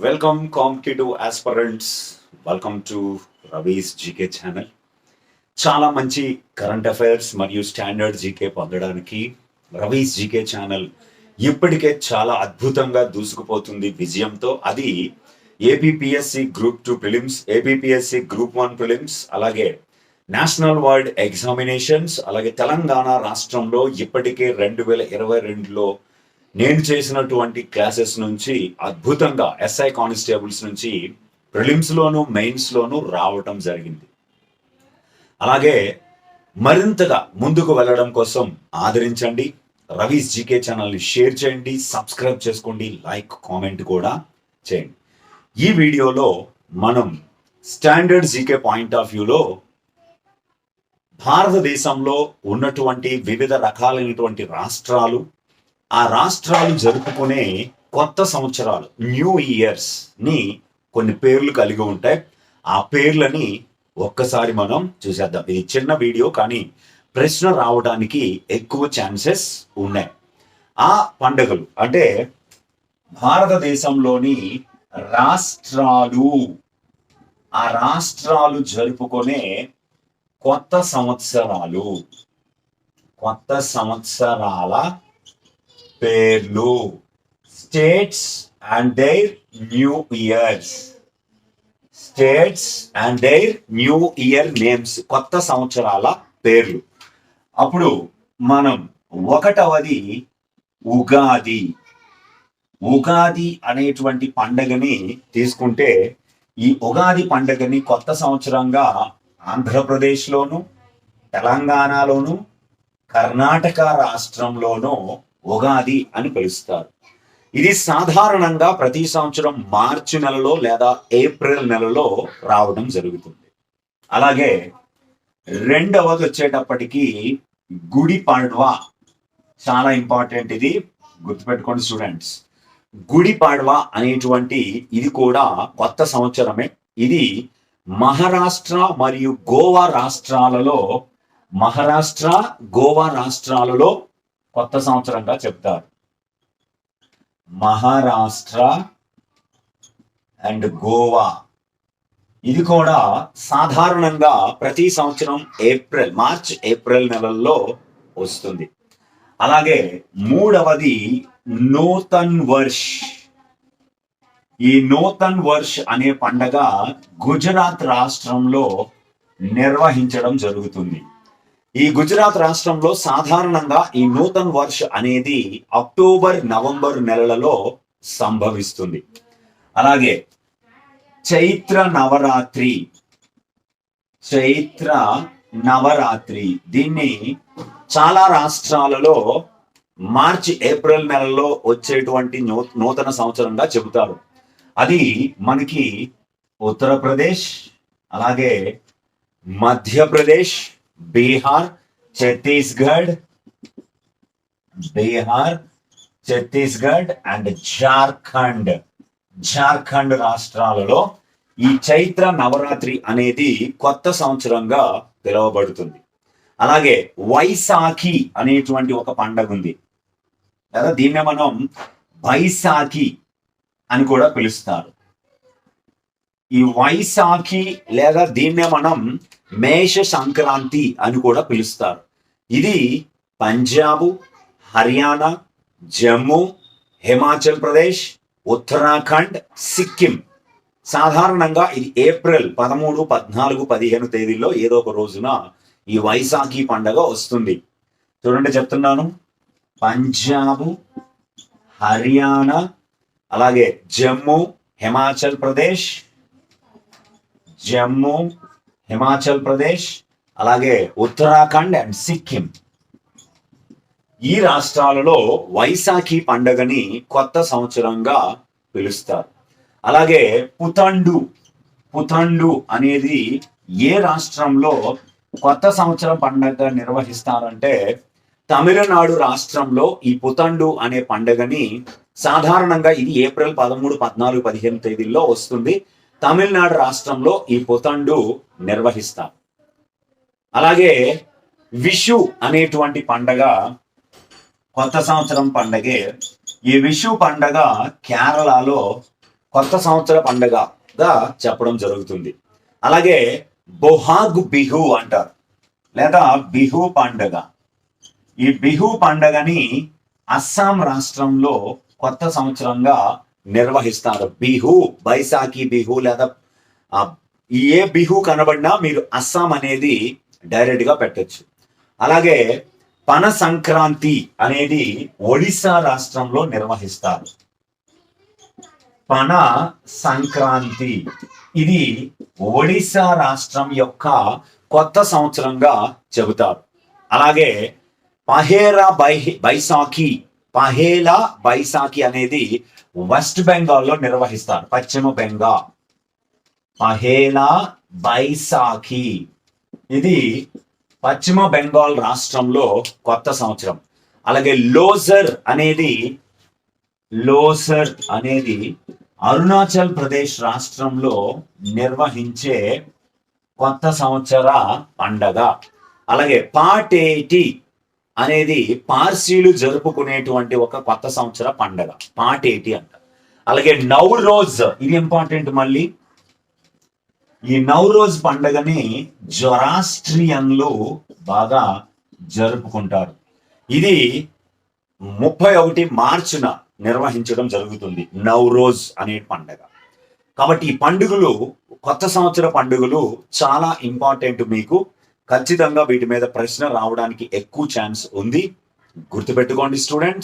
Welcome competitive aspirants welcome to Ravi's GK channel చాలా మంచి current affairs మరియు standard GK పొందడానికి రవీస్ జీకే ఛానల్ ఇప్పటికే చాలా అద్భుతంగా దూసుకుపోతుంది విజయంతో. అది APSC group two prelims APSC group one prelims అలాగే నేషనల్ వరల్డ్ ఎగ్జామినేషన్స్ అలాగే తెలంగాణ రాష్ట్రంలో ఇప్పటికే రెండు వేల ఇరవై రెండులో నేను చేసినటువంటి క్లాసెస్ నుంచి అద్భుతంగా ఎస్ఐ కానిస్టేబుల్స్ నుంచి ప్రిలిమ్స్లోను మెయిన్స్లోను రావటం జరిగింది. అలాగే మరింతగా ముందుకు వెళ్ళడం కోసం ఆదరించండి. రవీస్ జీకే ఛానల్ని షేర్ చేయండి సబ్స్క్రైబ్ చేసుకోండి లైక్ కామెంట్ కూడా చేయండి. ఈ వీడియోలో మనం స్టాండర్డ్ జీకే పాయింట్ ఆఫ్ వ్యూలో భారతదేశంలో ఉన్నటువంటి వివిధ రకాలైనటువంటి రాష్ట్రాలు ఆ రాష్ట్రాలు జరుపుకునే కొత్త సంవత్సరాలు న్యూ ఇయర్స్ని కొన్ని పేర్లు కలిగి ఉంటాయి. ఆ పేర్లని ఒక్కసారి మనం చూసేద్దాం. ఇది చిన్న వీడియో కానీ ప్రశ్న రావడానికి ఎక్కువ ఛాన్సెస్ ఉన్నాయి. ఆ పండుగలు అంటే భారతదేశంలోని రాష్ట్రాలు ఆ రాష్ట్రాలు జరుపుకునే కొత్త సంవత్సరాలు కొత్త సంవత్సరాల పేర్లు. States and their new years states and their new year names కొత్త సంవత్సరాల పేర్లు. అప్పుడు మనం ఒకటవది ఉగాది. ఉగాది అనేటువంటి పండగని తీసుకుంటే ఈ ఉగాది పండగని కొత్త సంవత్సరంగా ఆంధ్రప్రదేశ్లోను తెలంగాణలోను కర్ణాటక రాష్ట్రంలోనూ ఉగాది అని పిలుస్తారు. ఇది సాధారణంగా ప్రతి సంవత్సరం మార్చి నెలలో లేదా ఏప్రిల్ నెలలో రావడం జరుగుతుంది. అలాగే రెండవది వచ్చేటప్పటికి గుడి పాడ్వా. చాలా ఇంపార్టెంట్ ఇది. గుర్తుపెట్టుకోండి స్టూడెంట్స్. గుడి పాడ్వా అనేటువంటి ఇది కూడా కొత్త సంవత్సరమే. ఇది మహారాష్ట్ర మరియు గోవా రాష్ట్రాలలో మహారాష్ట్ర గోవా రాష్ట్రాలలో కొత్త సంవత్సరంగా చెప్తారు. మహారాష్ట్ర అండ్ గోవా. ఇది కూడా సాధారణంగా ప్రతి సంవత్సరం ఏప్రిల్ మార్చ్ ఏప్రిల్ నెలల్లో వస్తుంది. అలాగే మూడవది నూతన్ వర్ష్. ఈ నూతన్ వర్ష్ అనే పండగ గుజరాత్ రాష్ట్రంలో నిర్వహించడం జరుగుతుంది. ఈ గుజరాత్ రాష్ట్రంలో సాధారణంగా ఈ నూతన్ వర్ష్ అనేది అక్టోబర్ నవంబర్ నెలలలో సంభవిస్తుంది. అలాగే చైత్ర నవరాత్రి చైత్ర నవరాత్రి దీన్ని చాలా రాష్ట్రాలలో మార్చి ఏప్రిల్ నెలలో వచ్చేటువంటి నూ- నూతన సంవత్సరంగా చెబుతారు. అది మనకి ఉత్తరప్రదేశ్ అలాగే మధ్యప్రదేశ్ బీహార్ ఛత్తీస్గఢ్ బీహార్ ఛత్తీస్గఢ్ అండ్ జార్ఖండ్ జార్ఖండ్ రాష్ట్రాలలో ఈ చైత్ర నవరాత్రి అనేది కొత్త సంవత్సరంగా పిలువబడుతుంది. అలాగే వైశాఖి అనేటువంటి ఒక పండగ ఉంది. లేదా దీన్నే మనం వైశాఖి అని కూడా పిలుస్తారు. ఈ వైశాఖి లేదా దీన్నే మనం మేష సంక్రాంతి అని కూడా పిలుస్తారు. ఇది పంజాబ్ హర్యానా జమ్మూ హిమాచల్ ప్రదేశ్ ఉత్తరాఖండ్ సిక్కిం. సాధారణంగా ఇది ఏప్రిల్ పదమూడు పద్నాలుగు పదిహేను తేదీల్లో ఏదో ఒక రోజున ఈ వైశాఖి పండగ వస్తుంది. చూడండి చెప్తున్నాను. పంజాబ్ హర్యానా అలాగే జమ్మూ హిమాచల్ ప్రదేశ్ జమ్మూ హిమాచల్ ప్రదేశ్ అలాగే ఉత్తరాఖండ్ అండ్ సిక్కిం. ఈ రాష్ట్రాలలో వైశాఖి పండగని కొత్త సంవత్సరంగా పిలుస్తారు. అలాగే పుతండు పుతండు అనేది ఏ రాష్ట్రంలో కొత్త సంవత్సరం పండగ నిర్వహిస్తారంటే తమిళనాడు రాష్ట్రంలో ఈ పుతండు అనే పండగని సాధారణంగా ఇది ఏప్రిల్ పదమూడు పద్నాలుగు పదిహేను తేదీల్లో వస్తుంది. తమిళనాడు రాష్ట్రంలో ఈ పుతండు నిర్వహిస్తారు. అలాగే విషు అనేటువంటి పండగ కొత్త సంవత్సరం పండగే. ఈ విషు పండగ కేరళలో కొత్త సంవత్సర పండగగా చెప్పడం జరుగుతుంది. అలాగే బొహాగ్ బిహు అంటారు లేదా బిహు పండగ. ఈ బిహు పండగని అస్సాం రాష్ట్రంలో కొత్త సంవత్సరంగా నిర్వహిస్తారు. బిహు బైసాఖి బిహు లేదా ఆ, ఏ బిహు కనబడినా మీరు అస్సాం అనేది డైరెక్ట్గా పెట్టచ్చు. పెట్టొచ్చు అలాగే పన సంక్రాంతి అనేది ఒడిశా రాష్ట్రంలో నిర్వహిస్తారు. పన సంక్రాంతి. ఇది ఒడిశా రాష్ట్రం యొక్క కొత్త సంవత్సరంగా చెబుతారు. అలాగే పహేరా బై బైసాఖి పహేలా బైసాఖి అనేది వెస్ట్ బెంగాల్లో నిర్వహిస్తారు. పశ్చిమ బెంగాల్. పహేలా బైసాఖి ఇది పశ్చిమ బెంగాల్ రాష్ట్రంలో కొత్త సంవత్సరం. అలాగే లోజర్ అనేది లోసర్ అనేది అరుణాచల్ ప్రదేశ్ రాష్ట్రంలో నిర్వహించే కొత్త సంవత్సర పండగ. అలాగే పాటేటి అనేది పార్సీలు జరుపుకునేటువంటి ఒక కొత్త సంవత్సర పండగ. పాటేటి అంట. అలాగే నౌరోజ్ ఇది ఇంపార్టెంట్ మళ్ళీ? ఈ నౌరోజ్ పండగని జొరాస్ట్రియన్లు బాగా జరుపుకుంటారు. ఇది ముప్పై ఒకటి మార్చున నిర్వహించడం జరుగుతుంది నౌరోజ్ అనే పండగ. కాబట్టి ఈ పండుగలు కొత్త సంవత్సర పండుగలు చాలా ఇంపార్టెంట్ మీకు. ఖచ్చితంగా వీటి మీద ప్రశ్న రావడానికి ఎక్కువ ఛాన్స్ ఉంది. గుర్తుపెట్టుకోండి స్టూడెంట్స్